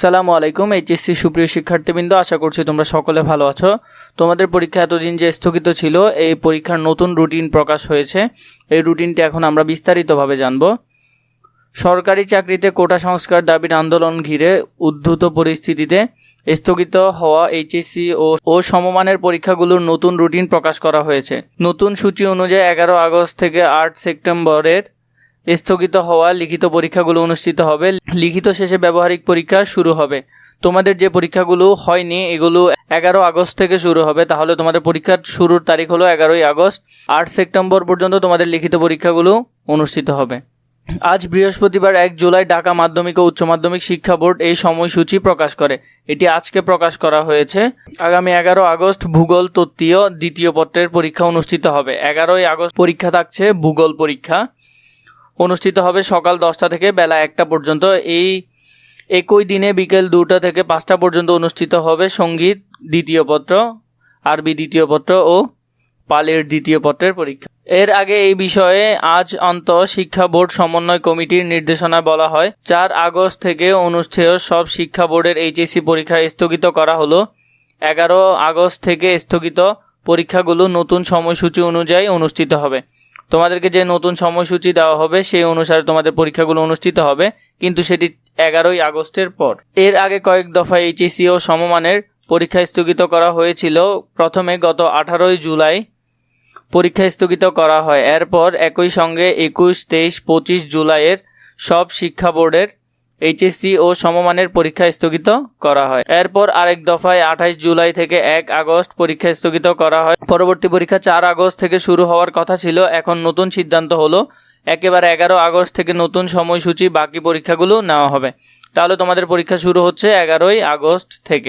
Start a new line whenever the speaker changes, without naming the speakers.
সালামু আলাইকুম, এইচএসসি সুপ্রিয় শিক্ষার্থীবৃন্দ, আশা করছি তোমরা সকলে ভালো আছো। তোমাদের পরীক্ষা এতদিন যে স্থগিত ছিল, এই পরীক্ষার নতুন রুটিন প্রকাশ হয়েছে। এই রুটিনটি এখন আমরা বিস্তারিতভাবে জানব। সরকারি চাকরিতে কোটা সংস্কার দাবির আন্দোলন ঘিরে উদ্ধূত পরিস্থিতিতে স্থগিত হওয়া এইচএসসি ও ও সমমানের পরীক্ষাগুলোর নতুন রুটিন প্রকাশ করা হয়েছে। নতুন সূচি অনুযায়ী এগারো আগস্ট থেকে আট সেপ্টেম্বরের স্থগিত হওয়া লিখিত পরীক্ষাগুলো অনুষ্ঠিত হবে। লিখিত শেষে ব্যবহারিক পরীক্ষা শুরু হবে। তোমাদের যে পরীক্ষাগুলো হয়নি, এগুলো এগারো আগস্ট থেকে শুরু হবে। তাহলে তোমাদের পরীক্ষার শুরুর তারিখ হলো এগারোই আগস্ট। আট সেপ্টেম্বর পর্যন্ত তোমাদের লিখিত পরীক্ষাগুলো অনুষ্ঠিত হবে। আজ বৃহস্পতিবার এক জুলাই ঢাকা মাধ্যমিক ও উচ্চ মাধ্যমিক শিক্ষা বোর্ড এই সময়সূচি প্রকাশ করে। এটি আজকে প্রকাশ করা হয়েছে। আগামী এগারো আগস্ট ভূগোল, তত্ত্বীয়, দ্বিতীয় পত্রের পরীক্ষা অনুষ্ঠিত হবে। এগারোই আগস্ট পরীক্ষা থাকছে, ভূগোল পরীক্ষা। অনুষ্ঠিত হবে সকাল দশটা থেকে বেলা একটা পর্যন্ত। এই একই দিনে বিকেল দুটা থেকে পাঁচটা পর্যন্ত অনুষ্ঠিত হবে সংগীত দ্বিতীয় পত্র, আরবি দ্বিতীয় পত্র ও পালের দ্বিতীয় পত্রের পরীক্ষা। এর আগে এই বিষয়ে আজ অন্ত শিক্ষা বোর্ড সমন্বয় কমিটির নির্দেশনা বলা হয়। চার আগস্ট থেকে অনুষ্ঠেয় সব শিক্ষা বোর্ডের এইচএসসি পরীক্ষা স্থগিত করা হলো। এগারো আগস্ট থেকে স্থগিত পরীক্ষাগুলো নতুন সময়সূচি অনুযায়ী অনুষ্ঠিত হবে। তোমাদেরকে যে নতুন সময়সূচি দেওয়া হবে, সেই অনুসারে তোমাদের পরীক্ষাগুলো অনুষ্ঠিত হবে, কিন্তু সেটি এগারোই আগস্টের পর। এর আগে কয়েক দফা এইচএসি ও সমমানের পরীক্ষা স্থগিত করা হয়েছিল। প্রথমে গত আঠারোই জুলাই পরীক্ষা স্থগিত করা হয়। এরপর একই সঙ্গে একুশ, তেইশ, পঁচিশ জুলাইয়ের সব শিক্ষা বোর্ডের এইচএসসি ও সমমানের পরীক্ষা স্থগিত করা হয়। এরপর আরেক দফায় আঠাইশ জুলাই থেকে এক আগস্ট পরীক্ষা স্থগিত করা হয়। পরবর্তী পরীক্ষা চার আগস্ট থেকে শুরু হওয়ার কথা ছিল, এখন নতুন সিদ্ধান্ত হলো, একেবারে এগারো আগস্ট থেকে নতুন সময়সূচি বাকি পরীক্ষাগুলো নেওয়া হবে। তাহলে তোমাদের পরীক্ষা শুরু হচ্ছে এগারোই আগস্ট থেকে।